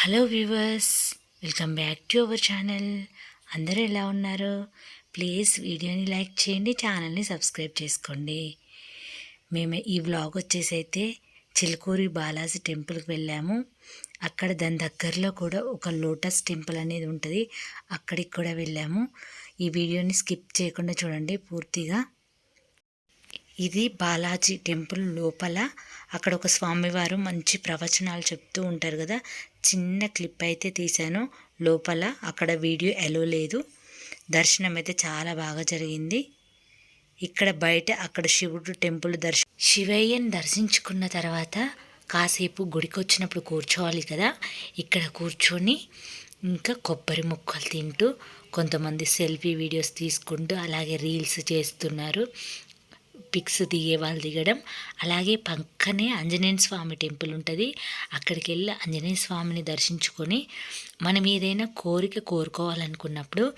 Hello viewers welcome back to our channel. అందరూ ఎలా ఉన్నారు? ప్లీజ్ వీడియోని లైక్ చేయండి ఛానల్ని సబ్స్క్రైబ్ చేసుకోండి. మేము ఈ వ్లాగ్ వచ్చేసి అయితే చిలుకూరి బాలాజీ టెంపుల్కి వెళ్ళాము. అక్కడ దాని దగ్గరలో కూడా ఒక లోటస్ టెంపుల్ అనేది ఉంటుంది. అక్కడికి కూడా వెళ్ళాము. ఈ వీడియోని స్కిప్ చేయకుండా చూడండి పూర్తిగా. ఇది బాలాజీ టెంపుల్ లోపల. అక్కడ ఒక స్వామివారు మంచి ప్రవచనాలు చెప్తూ ఉంటారు కదా. చిన్న క్లిప్ అయితే తీశాను. లోపల అక్కడ వీడియో ఎలో లేదు. దర్శనం అయితే చాలా బాగా జరిగింది. ఇక్కడ బయట అక్కడ శివుడు టెంపుల్ దర్శ శివయ్యని దర్శించుకున్న తర్వాత కాసేపు గుడికి వచ్చినప్పుడు కూర్చోవాలి కదా. ఇక్కడ కూర్చొని ఇంకా కొబ్బరి ముక్కలు తింటూ కొంతమంది సెల్ఫీ వీడియోస్ తీసుకుంటూ అలాగే రీల్స్ చేస్తున్నారు. పిక్స్ దిగే వాళ్ళు దిగడం అలాగే పక్కనే ఆంజనేయ స్వామి టెంపుల్ ఉంటుంది. అక్కడికి వెళ్ళి ఆంజనేయ స్వామిని దర్శించుకొని మనం ఏదైనా కోరిక కోరుకోవాలనుకున్నప్పుడు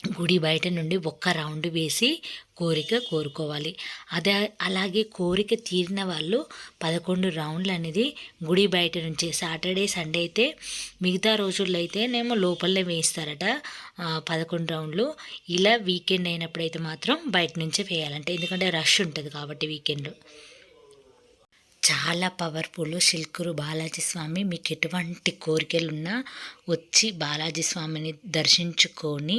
గుడి బయట నుండి ఒక్క రౌండ్ వేసి కోరిక కోరుకోవాలి. అదే అలాగే కోరిక తీరిన వాళ్ళు పదకొండు రౌండ్లు అనేది గుడి బయట నుంచి సాటర్డే సండే అయితే మిగతా రోజుల్లో అయితే నేమో లోపలే వేస్తారట పదకొండు రౌండ్లు. ఇలా వీకెండ్ అయినప్పుడైతే మాత్రం బయట నుంచే వేయాలంటే ఎందుకంటే రష్ ఉంటుంది కాబట్టి వీకెండ్ చాలా పవర్ఫుల్ శిల్కురు బాలాజీ స్వామి మీకు ఎటువంటి కోరికలు ఉన్నా వచ్చి బాలాజీ స్వామిని దర్శించుకొని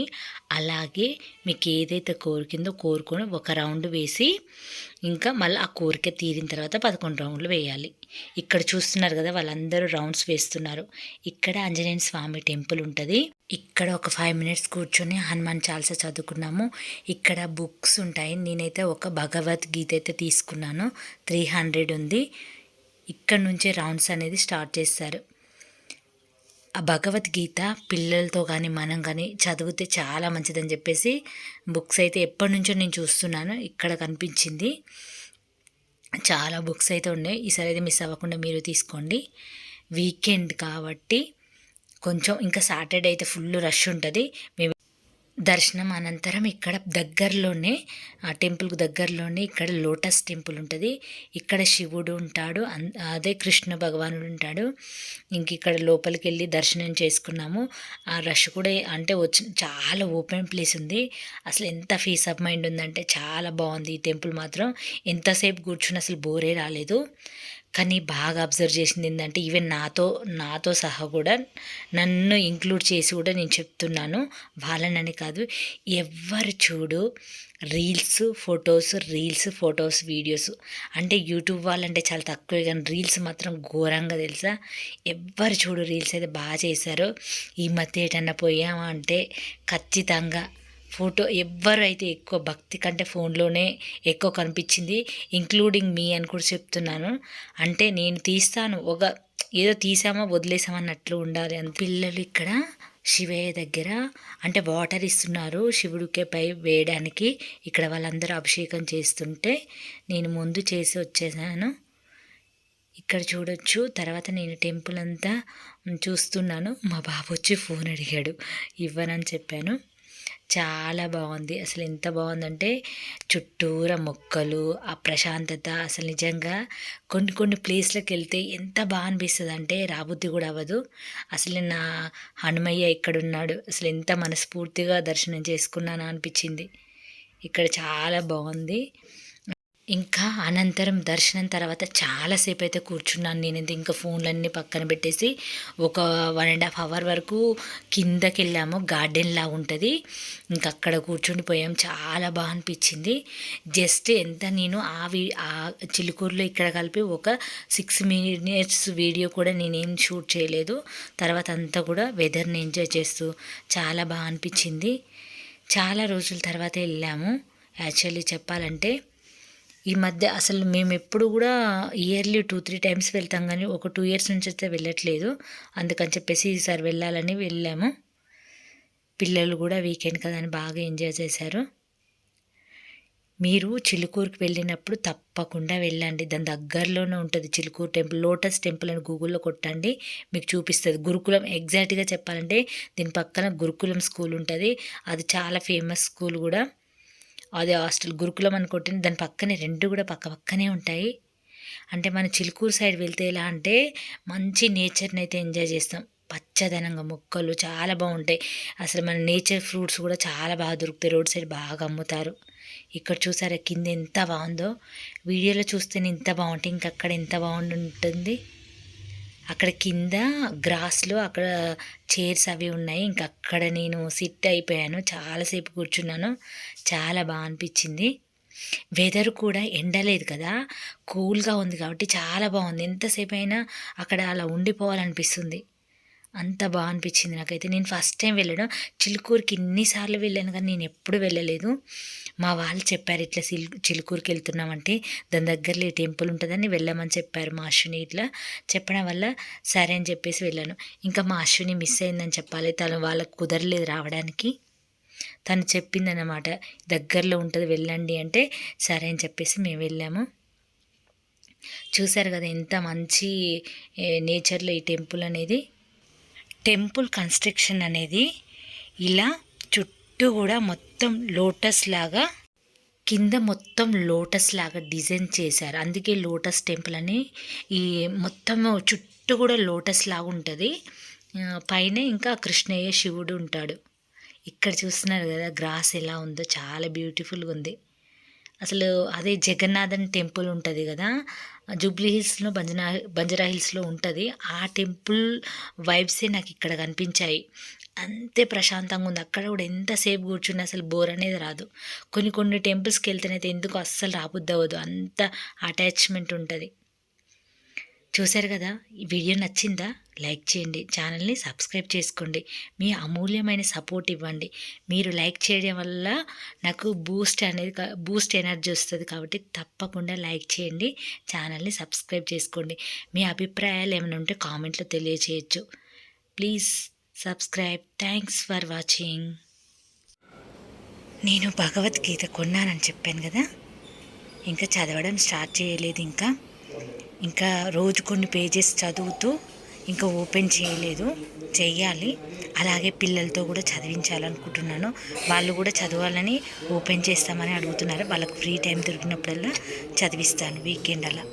అలాగే మీకు ఏదైతే కోరికిందో కోరుకొని ఒక రౌండ్ వేసి ఇంకా మళ్ళీ ఆ కోరిక తీరిన తర్వాత పదకొండు రౌండ్లు వేయాలి. ఇక్కడ చూస్తున్నారు కదా వాళ్ళందరూ రౌండ్స్ వేస్తున్నారు. ఇక్కడ ఆంజనేయ స్వామి టెంపుల్ ఉంటుంది. ఇక్కడ ఒక ఫైవ్ మినిట్స్ కూర్చొని హనుమాన్ చాల్సా చదువుకున్నాము. ఇక్కడ బుక్స్ ఉంటాయి. నేనైతే ఒక భగవద్గీత అయితే తీసుకున్నాను. త్రీ హండ్రెడ్ ఉంది. ఇక్కడ నుంచే రౌండ్స్ అనేది స్టార్ట్ చేస్తారు. ఆ భగవద్గీత పిల్లలతో కానీ మనం కానీ చదివితే చాలా మంచిదని చెప్పేసి బుక్స్ అయితే ఎప్పటి నుంచో నేను చూస్తున్నాను. ఇక్కడ కనిపించింది. చాలా బుక్స్ అయితే ఉన్నాయి. ఈసారి అయితే మిస్ అవ్వకుండా మీరు తీసుకోండి. వీకెండ్ కాబట్టి కొంచెం ఇంకా సాటర్డే అయితే ఫుల్ రష్ ఉంటుంది. మేము దర్శనం అనంతరం ఇక్కడ దగ్గరలోనే ఆ టెంపుల్కి దగ్గరలోనే ఇక్కడ లోటస్ టెంపుల్ ఉంటుంది. ఇక్కడ శివుడు ఉంటాడు అదే కృష్ణ భగవానుడు ఉంటాడు. ఇంక ఇక్కడ లోపలికి వెళ్ళి దర్శనం చేసుకున్నాము. ఆ రష్ కూడా అంటే వచ్చిన చాలా ఓపెన్ ప్లేస్ ఉంది. అసలు ఎంత ఫీస్ ఆఫ్ మైండ్ ఉందంటే చాలా బాగుంది ఈ టెంపుల్ మాత్రం. ఎంతసేపు కూర్చుని అసలు బోరే రాలేదు. కానీ బాగా అబ్జర్వ్ చేసింది ఏంటంటే ఈవెన్ నాతో నాతో సహా కూడా నన్ను ఇంక్లూడ్ చేసి కూడా నేను చెప్తున్నాను. వాళ్ళనని కాదు ఎవరు చూడు reels photos reels photos videos. అంటే యూట్యూబ్ వాళ్ళంటే చాలా తక్కువే కానీ రీల్స్ మాత్రం ఘోరంగా తెలుసా? ఎవ్వరు చూడు రీల్స్ అయితే బాగా చేశారు. ఈ మధ్య ఏటన్నా పోయామా అంటే ఖచ్చితంగా ఫోటో ఎవ్వరు అయితే ఎక్కువ భక్తి కంటే ఫోన్లోనే ఎక్కువ కనిపించింది ఇంక్లూడింగ్ మీ అని కూడా చెప్తున్నాను. అంటే నేను తీస్తాను ఒక ఏదో తీసామా వదిలేసామన్నట్లు ఉండాలి అని పిల్లలు ఇక్కడ శివయ్య దగ్గర అంటే వాటర్ ఇస్తున్నారు శివుడికే పై వేయడానికి. ఇక్కడ వాళ్ళందరూ అభిషేకం చేస్తుంటే నేను ముందు చేసి వచ్చేసాను. ఇక్కడ చూడొచ్చు తర్వాత నేను టెంపుల్ అంతా చూస్తున్నాను. మా బాబు వచ్చి ఫోన్ అడిగాడు ఇవ్వనని చెప్పాను. చాలా బాగుంది. అసలు ఎంత బాగుందంటే చుట్టూరా మొక్కలు ఆ ప్రశాంతత అసలు నిజంగా కొన్ని కొన్ని ప్లేస్లకు వెళ్తే ఎంత బాగా అనిపిస్తుంది అంటే రాబుద్ది కూడా అవ్వదు. అసలు నా హనుమయ్య ఇక్కడున్నాడు. అసలు ఎంత మనస్ఫూర్తిగా దర్శనం చేసుకున్నాను అనిపించింది ఇక్కడ చాలా బాగుంది. ఇంకా అనంతరం దర్శనం తర్వాత చాలాసేపు అయితే కూర్చున్నాను నేను ఇంకా ఫోన్లన్నీ పక్కన పెట్టేసి ఒక వన్ అండ్ హాఫ్ అవర్ వరకు కిందకి వెళ్ళాము గార్డెన్లా ఉంటుంది. ఇంకా అక్కడ కూర్చుని పోయాం. చాలా బాగా అనిపించింది. జస్ట్ ఎంత నేను ఆ వీ ఆ చిలుకూరులో ఇక్కడ కలిపి ఒక సిక్స్ మినిట్స్ వీడియో కూడా నేనేం షూట్ చేయలేదు. తర్వాత అంతా కూడా వెదర్ని ఎంజాయ్ చేస్తూ చాలా బాగా అనిపించింది. చాలా రోజుల తర్వాత వెళ్ళాము. యాక్చువల్లీ చెప్పాలంటే ఈ మధ్య అసలు మేము ఎప్పుడు కూడా ఇయర్లీ టూ త్రీ టైమ్స్ వెళ్తాం కానీ ఒక టూ ఇయర్స్ నుంచి అయితే వెళ్ళట్లేదు. అందుకని చెప్పేసి ఈసారి వెళ్ళాలని వెళ్ళాము. పిల్లలు కూడా వీకెండ్ కదా అని బాగా ఎంజాయ్ చేశారు. మీరు చిలుకూరుకి వెళ్ళినప్పుడు తప్పకుండా వెళ్ళండి. దాని దగ్గరలోనే ఉంటుంది చిలుకూరు టెంపుల్. లోటస్ టెంపుల్ అని గూగుల్లో కొట్టండి. మీకు చూపిస్తుంది. గురుకులం ఎగ్జాక్ట్గా చెప్పాలంటే దీని పక్కన గురుకులం స్కూల్ ఉంటుంది. అది చాలా ఫేమస్ స్కూల్ కూడా. అదే హాస్టల్ గురుకులం అని కొట్టిన దాని పక్కనే రెండు కూడా పక్క పక్కనే ఉంటాయి. అంటే మన చిలుకూరు సైడ్ వెళ్తే ఎలా అంటే మంచి నేచర్ని అయితే ఎంజాయ్ చేస్తాం. పచ్చదనంగా మొక్కలు చాలా బాగుంటాయి. అసలు మన నేచర్ ఫ్రూట్స్ కూడా చాలా బాగా దొరుకుతాయి. రోడ్ సైడ్ బాగా అమ్ముతారు. ఇక్కడ చూసారా కింద ఎంత బాగుందో. వీడియోలో చూస్తేనే ఇంత బాగుంటుంది ఇంకక్కడ అక్కడ ఎంత బాగుంటుంది అక్కడ కింద గ్రాస్లో అక్కడ చైర్స్ అవి ఉన్నాయి. ఇంకా అక్కడ నేను సిట్ అయిపోయాను. చాలాసేపు కూర్చున్నాను. చాలా బాగా అనిపించింది. వెదర్ కూడా ఎండలేదు కదా. కూల్గా ఉంది కాబట్టి చాలా బాగుంది. ఎంతసేపు అయినా అక్కడ అలా ఉండిపోవాలనిపిస్తుంది. అంత బాగా అనిపించింది నాకైతే. నేను ఫస్ట్ టైం వెళ్ళడం చిలుకూరుకి ఇన్నిసార్లు వెళ్ళాను కానీ నేను ఎప్పుడు వెళ్ళలేదు. మా వాళ్ళు చెప్పారు ఇట్లా సిల్ చిలుకూరుకి వెళ్తున్నామంటే దాని దగ్గరలో ఈ టెంపుల్ ఉంటుందని వెళ్ళమని చెప్పారు మా అశ్విని ఇట్లా. చెప్పడం వల్ల సరే అని చెప్పేసి వెళ్ళాను. ఇంకా మా అశ్విని మిస్ అయిందని చెప్పాలి. తను వాళ్ళకు కుదరలేదు రావడానికి. తను చెప్పిందన్నమాట దగ్గరలో ఉంటుంది వెళ్ళండి అంటే సరే అని చెప్పేసి మేము వెళ్ళాము. చూశారు కదా ఎంత మంచి నేచర్లో ఈ టెంపుల్ అనేది. టెంపుల్ కన్స్ట్రక్షన్ అనేది ఇలా చుట్టూ కూడా మొత్తం లోటస్ లాగా కింద మొత్తం లోటస్ లాగా డిజైన్ చేశారు. అందుకే లోటస్ టెంపుల్ అని ఈ మొత్తం చుట్టూ కూడా లోటస్ లాగా ఉంటుంది. పైన ఇంకా కృష్ణయ్య శివుడు ఉంటాడు. ఇక్కడ చూస్తున్నారు కదా గ్రాస్ ఎలా ఉందో చాలా బ్యూటిఫుల్గా ఉంది. అసలు అదే జగన్నాథన్ టెంపుల్ ఉంటుంది కదా జూబ్లీ హిల్స్లో బంజనా బంజరా హిల్స్లో ఉంటుంది. ఆ టెంపుల్ వైబ్సే నాకు ఇక్కడ కనిపించాయి. అంతే ప్రశాంతంగా ఉంది. అక్కడ కూడా ఎంతసేపు కూర్చుని అసలు బోర్ అనేది రాదు. కొన్ని కొన్ని టెంపుల్స్కి వెళ్తేనైతే ఎందుకు అస్సలు రాబుద్ది అవ్వదు. అంత అటాచ్మెంట్ ఉంటుంది. చూశారు కదా? ఈ వీడియో నచ్చిందా? లైక్ చేయండి ఛానల్ని సబ్స్క్రైబ్ చేసుకోండి. మీ అమూల్యమైన సపోర్ట్ ఇవ్వండి. మీరు లైక్ చేయడం వల్ల నాకు బూస్ట్ అనేది బూస్ట్ ఎనర్జీ వస్తుంది కాబట్టి తప్పకుండా లైక్ చేయండి ఛానల్ని సబ్స్క్రైబ్ చేసుకోండి. మీ అభిప్రాయాలు ఏమైనా ఉంటే కామెంట్లో తెలియచేయచ్చు. Please subscribe. Thanks for watching. నేను భగవద్గీత కొన్నానని చెప్పాను కదా? ఇంకా చదవడం స్టార్ట్ చేయలేదు ఇంకా. ఇంకా రోజు కొన్ని పేజెస్ చదువుతూ ఇంకా ఓపెన్ చేయలేదు. చెయ్యాలి. అలాగే పిల్లలతో కూడా చదివించాలనుకుంటున్నాను. వాళ్ళు కూడా చదవాలని ఓపెన్ చేస్తామని అడుగుతున్నారు. వాళ్ళకు ఫ్రీ టైం దొరికినప్పుడల్లా చదివిస్తాను వీకెండ్ అలా.